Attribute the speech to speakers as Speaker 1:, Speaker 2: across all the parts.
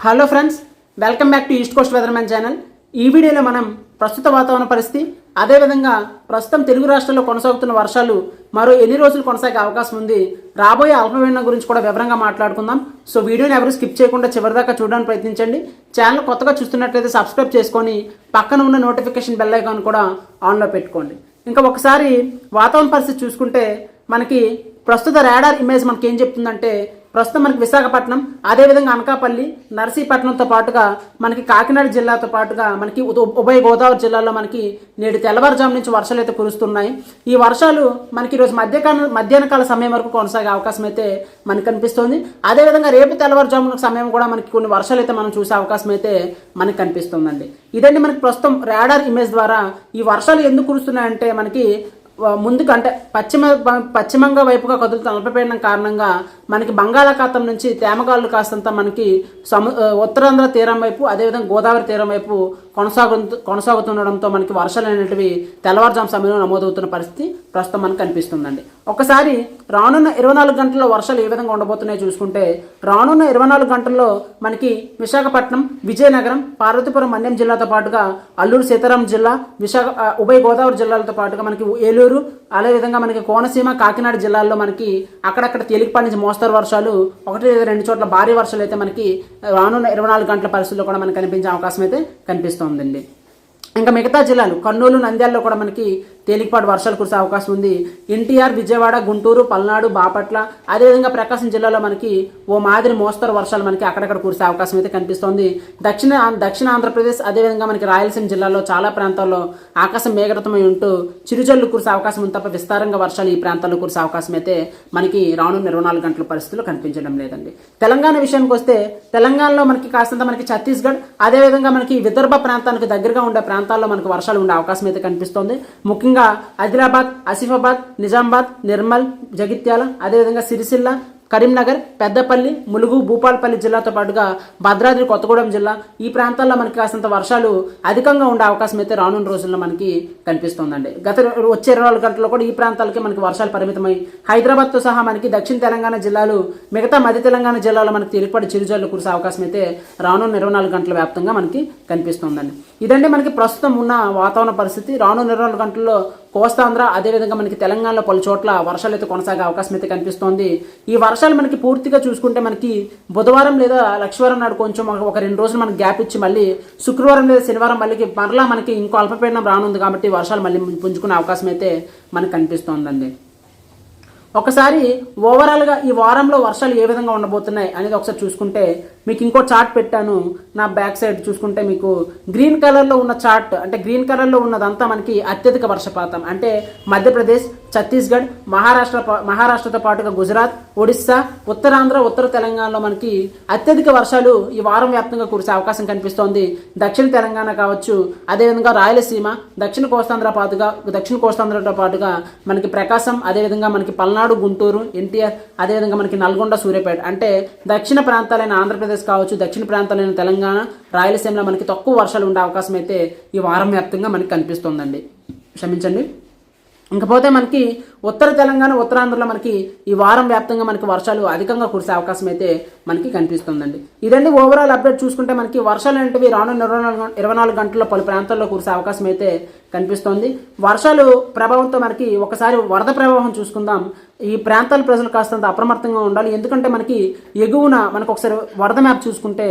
Speaker 1: Hello friends welcome back to east coast weathermen channel ఈ వీడియోలో మనం ప్రస్తుత వాతావరణ పరిస్థితి అదేవిధంగా ప్రస్తుతం తెలుగు రాష్ట్రాల్లో కొనసాగుతున్న వర్షాలు మరో ఎన్ని రోజులు కొనసాగే అవకాశం ఉంది. రాబోయే అల్పపీడనం గురించి కూడా వివరంగా మాట్లాడుకుందాం. సో వీడియోని ఎవరు స్కిప్ చేయకుండా చివరిదాకా చూడడానికి ప్రయత్నించండి. ఛానల్ కొత్తగా చూస్తున్నట్లయితే సబ్స్క్రైబ్ చేసుకొని పక్కన ఉన్న నోటిఫికేషన్ బెల్ ఐకాన్ కూడా ఆన్లో పెట్టుకోండి. ఇంకా ఒకసారి వాతావరణ పరిస్థితి చూసుకుంటే మనకి ప్రస్తుత రాడార్ ఇమేజ్ మనకి ఏం చెప్తుందంటే ప్రస్తుతం మనకి విశాఖపట్నం అదేవిధంగా అనకాపల్లి నర్సీపట్నంతో పాటుగా మనకి కాకినాడ జిల్లాతో పాటుగా మనకి ఉభయ గోదావరి జిల్లాలో మనకి నేడు తెల్లవారుజాము నుంచి వర్షాలు అయితే కురుస్తున్నాయి. ఈ వర్షాలు మనకి ఈరోజు మధ్యకాల మధ్యాహ్న కాల సమయం వరకు కొనసాగే అవకాశం అయితే మనకు కనిపిస్తుంది. అదేవిధంగా రేపు తెల్లవారుజామున సమయం కూడా మనకి కొన్ని వర్షాలు అయితే మనం చూసే అవకాశం అయితే మనకు కనిపిస్తుందండి. ఇదండి మనకి ప్రస్తుతం రాడార్ ఇమేజ్ ద్వారా ఈ వర్షాలు ఎందుకు కురుస్తున్నాయంటే మనకి ముందుకు అంటే పశ్చిమ పశ్చిమంగా వైపుగా కదులుతున్న అల్పపీడనం కారణంగా మనకి బంగాళాఖాతం నుంచి తేమగాళ్ళు కాస్తంత మనకి సము ఉత్తరాంధ్ర తీరం వైపు అదేవిధంగా గోదావరి తీరం వైపు కొనసాగు కొనసాగుతుండడంతో మనకి వర్షాలు అనేటివి తెల్లవారుజాము సమయంలో నమోదవుతున్న పరిస్థితి ప్రస్తుతం మనకు కనిపిస్తుందండి. ఒకసారి రానున్న ఇరవై నాలుగు గంటల్లో వర్షాలు ఏ విధంగా ఉండబోతున్నాయో చూసుకుంటే రానున్న ఇరవై నాలుగు గంటల్లో మనకి విశాఖపట్నం విజయనగరం పార్వతీపురం మన్యం జిల్లాతో పాటుగా అల్లూరు సీతారాం జిల్లా విశాఖ ఉభయ గోదావరి జిల్లాలతో పాటుగా మనకి ఏలూరు అదేవిధంగా మనకి కోనసీమ కాకినాడ జిల్లాల్లో మనకి అక్కడక్కడ తేలికపాటి నుంచి మోస్తారు వర్షాలు ఒకటి లేదా రెండు చోట్ల భారీ వర్షాలు అయితే మనకి రానున్న ఇరవై నాలుగు గంటల పరిస్థితుల్లో కూడా మనకి కనిపించే అవకాశం అయితే కనిపిస్తోందండి. ఇంకా మిగతా జిల్లాలు కర్నూలు నంద్యాలలో కూడా మనకి తేలికపాటి వర్షాలు కురిసే అవకాశం ఉంది. ఎన్టీఆర్ విజయవాడ గుంటూరు పల్నాడు బాపట్ల అదేవిధంగా ప్రకాశం జిల్లాలో మనకి ఓ మాదిరి మోస్తరు వర్షాలు మనకి అక్కడక్కడ కురిసే అవకాశం అయితే కనిపిస్తోంది. దక్షిణ దక్షిణ ఆంధ్రప్రదేశ్ అదేవిధంగా మనకి రాయలసీమ జిల్లాలో చాలా ప్రాంతాల్లో ఆకాశం మేఘరతమై ఉంటూ చిరుజల్లు కురిసే అవకాశం ఉంది తప్ప విస్తారంగా వర్షాలు ఈ ప్రాంతాల్లో కురిసే అవకాశం అయితే మనకి రానున్న ఇరవై నాలుగు గంటల పరిస్థితులు కనిపించడం లేదండి. తెలంగాణ విషయానికి వస్తే తెలంగాణలో మనకి కాస్తంత మనకి ఛత్తీస్గఢ్ అదేవిధంగా మనకి విదర్భ ప్రాంతానికి దగ్గరగా ఉండే ప్రాంతాల్లో మనకు వర్షాలు ఉండే అవకాశం అయితే కనిపిస్తోంది. ముఖ్యంగా ఆదిలాబాద్ ఆసిఫాబాద్ నిజామాబాద్ నిర్మల్ జగిత్యాల అదేవిధంగా సిరిసిల్ల కరీంనగర్ పెద్దపల్లి ములుగు భూపాలపల్లి జిల్లాతో పాటుగా భద్రాద్రి కొత్తగూడెం జిల్లా ఈ ప్రాంతాల్లో మనకి కాస్తంత వర్షాలు అధికంగా ఉండే అవకాశం అయితే రానున్న రోజుల్లో మనకి కనిపిస్తోందండి. గత వచ్చే ఇరవై నాలుగు గంటల్లో కూడా ఈ ప్రాంతాలకి మనకి వర్షాలు పరిమితమై హైదరాబాద్తో సహా మనకి దక్షిణ తెలంగాణ జిల్లాలు మిగతా మధ్య తెలంగాణ జిల్లాలో మనకి తేలికపాటి చిరుజల్లు కురిసే అవకాశం అయితే రానున్న ఇరవై నాలుగు గంటల వ్యాప్తంగా మనకి కనిపిస్తోందండి. ఇదండి మనకి ప్రస్తుతం ఉన్న వాతావరణ పరిస్థితి. రానున్న ఇరవై నాలుగు గంటల్లో కోస్తాంధ్ర అదేవిధంగా మనకి తెలంగాణలో పలు చోట్ల వర్షాలు అయితే కొనసాగే అవకాశం అయితే కనిపిస్తోంది. ఈ వర్షాలు మనకి పూర్తిగా చూసుకుంటే మనకి బుధవారం లేదా లక్షవారం నాడు కొంచెం ఒక- ఒక రెండు రోజులు మనకి గ్యాప్ ఇచ్చి మళ్ళీ శుక్రవారం లేదా శనివారం మళ్ళీ మరలా మనకి ఇంకో అల్పపీడనం రానుంది కాబట్టి వర్షాలు మళ్ళీ పుంజుకునే అవకాశం అయితే మనకు కనిపిస్తోందండి. ఒకసారి ఓవరాల్గా ఈ వారంలో వర్షాలు ఏ విధంగా ఉండబోతున్నాయి అనేది ఒకసారి చూసుకుంటే మీకు ఇంకో చార్ట్ పెట్టాను. నా బ్యాక్ సైడ్ చూసుకుంటే మీకు గ్రీన్ కలర్లో ఉన్న చార్ట్ అంటే గ్రీన్ కలర్లో ఉన్నదంతా మనకి అత్యధిక వర్షపాతం. అంటే మధ్యప్రదేశ్ ఛత్తీస్గఢ్ మహారాష్ట్ర మహారాష్ట్రతో పాటుగా గుజరాత్ ఒడిస్సా ఉత్తరాంధ్ర ఉత్తర తెలంగాణలో మనకి అత్యధిక వర్షాలు ఈ వారం వ్యాప్తంగా కురిసే అవకాశం కనిపిస్తోంది. దక్షిణ తెలంగాణ కావచ్చు అదేవిధంగా రాయలసీమ దక్షిణ కోస్తాంధ్ర పాటుగా దక్షిణ కోస్తాంధ్రతో పాటుగా మనకి ప్రకాశం అదేవిధంగా మనకి పల్నాడు గుంటూరు ఎన్టీఆర్ అదేవిధంగా మనకి నల్గొండ సూర్యాపేట. అంటే దక్షిణ ప్రాంతాలైన ఆంధ్రప్రదేశ్ కావచ్చు దక్షిణ ప్రాంతాలైన తెలంగాణ రాయలసీమలో మనకి తక్కువ వర్షాలు ఉండే అవకాశం అయితే ఈ వారం వ్యాప్తంగా మనకి కనిపిస్తుందండి. క్షమించండి. ఇంకపోతే మనకి ఉత్తర తెలంగాణ ఉత్తరాంధ్రలో మనకి ఈ వారం వ్యాప్తంగా మనకి వర్షాలు అధికంగా కురిసే అవకాశం అయితే మనకి కనిపిస్తుందండి. ఇదండి ఓవరాల్ అప్డేట్ చూసుకుంటే మనకి వర్షాలు అనేవి రానున్న ఇరవై నాలుగు ఇరవై నాలుగు గంటల్లో పలు ప్రాంతాల్లో కురిసే అవకాశం అయితే కనిపిస్తోంది. వర్షాలు ప్రభావంతో మనకి ఒకసారి వరద ప్రభావం చూసుకుందాం. ఈ ప్రాంతాల ప్రజలు కాస్తంత అప్రమత్తంగా ఉండాలి. ఎందుకంటే మనకి ఎగువన మనకు ఒకసారి వరద మ్యాప్ చూసుకుంటే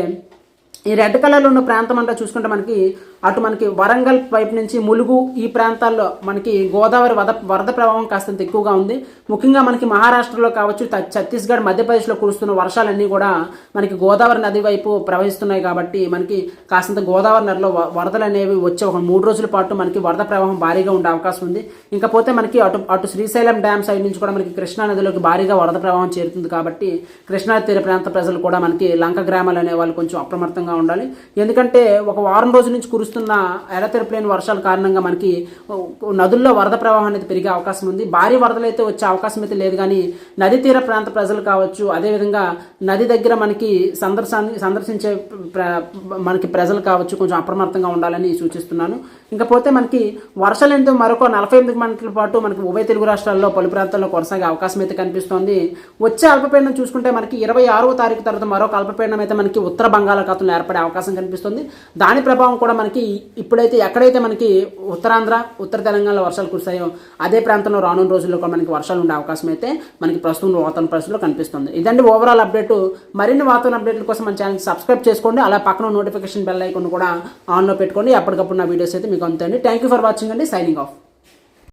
Speaker 1: ఈ రెడ్ కలర్లో ఉన్న ప్రాంతం అంతా చూసుకుంటే మనకి అటు మనకి వరంగల్ వైపు నుంచి ములుగు ఈ ప్రాంతాల్లో మనకి గోదావరి వద వరద ప్రభావం కాస్తంత ఎక్కువగా ఉంది. ముఖ్యంగా మనకి మహారాష్ట్రలో కావచ్చు ఛత్తీస్గఢ్ మధ్యప్రదేశ్లో కురుస్తున్న వర్షాలన్నీ కూడా మనకి గోదావరి నది వైపు ప్రవహిస్తున్నాయి కాబట్టి మనకి కాస్తంత గోదావరి నదిలో వరదలు అనేవి వచ్చే ఒక మూడు రోజుల పాటు మనకి వరద ప్రవాహం భారీగా ఉండే అవకాశం ఉంది. ఇంకపోతే మనకి అటు అటు శ్రీశైలం డ్యామ్ సైడ్ నుంచి కూడా మనకి కృష్ణా నదిలోకి భారీగా వరద ప్రవాహం చేరుతుంది కాబట్టి కృష్ణా తీర ప్రాంత ప్రజలు కూడా మనకి లంక గ్రామాలు అనే వాళ్ళు కొంచెం అప్రమత్తంగా ఉండాలి. ఎందుకంటే ఒక వారం రోజుల నుంచి కురుస్తున్న కురుస్తున్న ఎడతెరపులేని వర్షాల కారణంగా మనకి నదుల్లో వరద ప్రవాహం అనేది పెరిగే అవకాశం ఉంది. భారీ వరదలు అయితే వచ్చే అవకాశం అయితే లేదు. కానీ నది తీర ప్రాంత ప్రజలు కావచ్చు అదేవిధంగా నది దగ్గర మనకి సందర్శాన్ని సందర్శించే మనకి ప్రజలు కావచ్చు కొంచెం అప్రమత్తంగా ఉండాలని సూచిస్తున్నాను. ఇంకపోతే మనకి వర్షాలు ఎంతో మరొక నలభై ఎనిమిది గంటల పాటు మనకి ఉభయ తెలుగు రాష్ట్రాల్లో పలు ప్రాంతాల్లో కొనసాగే అవకాశం అయితే కనిపిస్తోంది. వచ్చే అల్పపీడనం చూసుకుంటే మనకి ఇరవై ఆరవ తారీఖు తర్వాత మరొక అల్పపీడనం అయితే మనకి ఉత్తర బంగాళాఖాతంలో ఏర్పడే అవకాశం కనిపిస్తుంది. దాని ప్రభావం కూడా మనకి ఇప్పుడైతే ఎక్కడైతే మనకి ఉత్తరాంధ్ర ఉత్తర తెలంగాణలో వర్షాలు కురిసాయో అదే ప్రాంతంలో రానున్న రోజుల్లో కూడా మనకి వర్షాలు ఉండే అవకాశం అయితే మనకి ప్రస్తుతం వాతావరణ పరిస్థితుల్లో కనిపిస్తుంది. ఇదండి ఓవరాల్ అప్డేట్ మరిన్ని వాతావరణ అప్డేట్ల కోసం మన ఛానల్ సబ్స్క్రైబ్ చేసుకోండి. అలా పక్కన నోటిఫికేషన్ బెల్ ఐకాన్ కూడా ఆన్లో పెట్టుకోండి. ఎప్పటికప్పుడు నా వీడియోస్ అయితే మీకు అందుతాయండి. థ్యాంక్ యూ ఫర్ వాచింగ్ అండి. Signing off